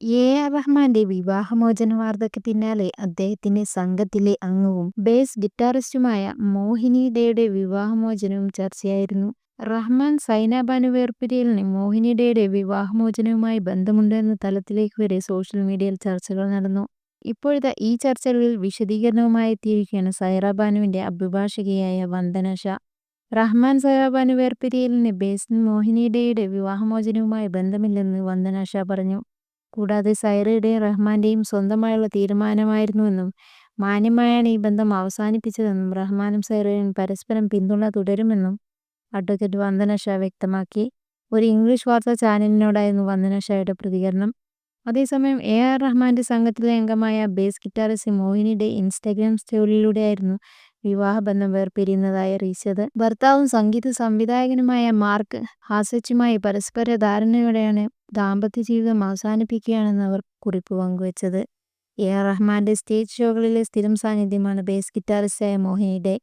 A R റഹ്മാന്റെ വിവാഹമോചന വാർത്തയ്ക്ക് അദ്ദേഹത്തിന്റെ സംഘത്തിലെ അംഗവും ബേസ് ഗിറ്റാറിസ്റ്റുമായ മോഹിനി ഡേയുടെ വിവാഹമോചനവും ചർച്ചയായിരുന്നു. റഹ്മാൻ സൈന ബാനു വേർപിരിയലിന് മോഹിനി ഡേയുടെ വിവാഹമോചനവുമായി ബന്ധമുണ്ടോ എന്ന തലത്തിലേക്ക് വരെ സോഷ്യൽ മീഡിയയിൽ ചർച്ചകൾ നടന്നു. ഇപ്പോഴത്തെ ഈ ചർച്ചകളിൽ വിശദീകരണവുമായി എത്തിയിരിക്കുകയാണ് സൈറ ബാനുവിന്റെ അഭിഭാഷകയായ വന്ദന ഷാ. റഹ്മാൻ സൈറ വേർപിരിയലിന് ബേസിൻ മോഹിനി ഡേയുടെ വിവാഹമോചനവുമായി ബന്ധമില്ലെന്ന് വന്ദന ഷാ പറഞ്ഞു. കൂടാതെ സൈറയുടെയും റഹ്മാന്റെയും സ്വന്തമായുള്ള തീരുമാനമായിരുന്നുവെന്നും മാന്യമായാണ് ഈ ബന്ധം അവസാനിപ്പിച്ചതെന്നും റഹ്മാനും സൈറയും പരസ്പരം പിന്തുണ തുടരുമെന്നും അഡ്വക്കേറ്റ് വന്ദന ഷാ വ്യക്തമാക്കി. ഒരു ഇംഗ്ലീഷ് വാർത്താ ചാനലിനോടായിരുന്നു വന്ദന ഷായുടെ പ്രതികരണം. അതേസമയം എ ആർ റഹ്മാന്റെ സംഘത്തിലെ അംഗമായ ബേസ് ഗിറ്റാറിസ്റ്റ് മോഹിനിയുടെ ഇൻസ്റ്റാഗ്രാം സ്റ്റോറിയിലൂടെയായിരുന്നു വിവാഹബന്ധം വേർപിരിയുന്നതായി അറിയിച്ചത്. ഭർത്താവും സംഗീത സംവിധായകനുമായ മാർക്ക് ഹാസച്ചുമായി പരസ്പര ധാരണയോടെയാണ് ദാമ്പത്യജീവിതം അവസാനിപ്പിക്കുകയാണെന്ന് അവർ കുറിപ്പ് പങ്കുവച്ചത്. എ ആർ റഹ്മാന്റെ സ്റ്റേജ് ഷോകളിലെ സ്ഥിരം സാന്നിധ്യമാണ് ബേസ് ഗിറ്റാറിസ്റ്റായ മോഹിനി.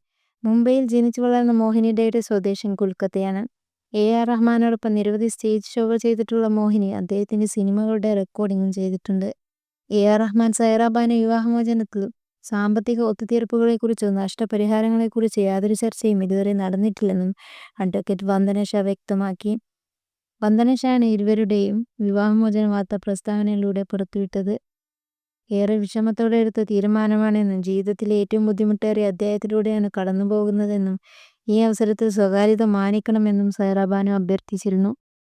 മുംബൈയിൽ ജനിച്ചു വളർന്ന മോഹിനി സ്വദേശം കൊൽക്കത്തയാണ്. എ ആർ റഹ്മാനോടൊപ്പം നിരവധി സ്റ്റേജ് ഷോകൾ ചെയ്തിട്ടുള്ള മോഹിനി അദ്ദേഹത്തിന്റെ സിനിമകളുടെ റെക്കോർഡിംഗും ചെയ്തിട്ടുണ്ട്. എ ആർ റഹ്മാൻ സൈറ വിവാഹമോചനത്തിലും സാമ്പത്തിക ഒത്തുതീർപ്പുകളെക്കുറിച്ചോ നഷ്ടപരിഹാരങ്ങളെക്കുറിച്ചോ യാതൊരു ചർച്ചയും ഇതുവരെ നടന്നിട്ടില്ലെന്നും അഡ്വക്കേറ്റ് വന്ദന ഷാ വ്യക്തമാക്കി. വന്ദന ഷായാണ് ഇരുവരുടെയും വിവാഹമോചന വാർത്ത പ്രസ്താവനയിലൂടെ പുറത്തുവിട്ടത്. ഏറെ വിഷമത്തോടെ എടുത്ത തീരുമാനമാണെന്നും ജീവിതത്തിലെ ഏറ്റവും ബുദ്ധിമുട്ടേറിയ അധ്യായത്തിലൂടെയാണ് കടന്നുപോകുന്നതെന്നും ഈ അവസരത്തിൽ സ്വകാര്യത മാനിക്കണമെന്നും സൈറ അഭ്യർത്ഥിച്ചിരുന്നു.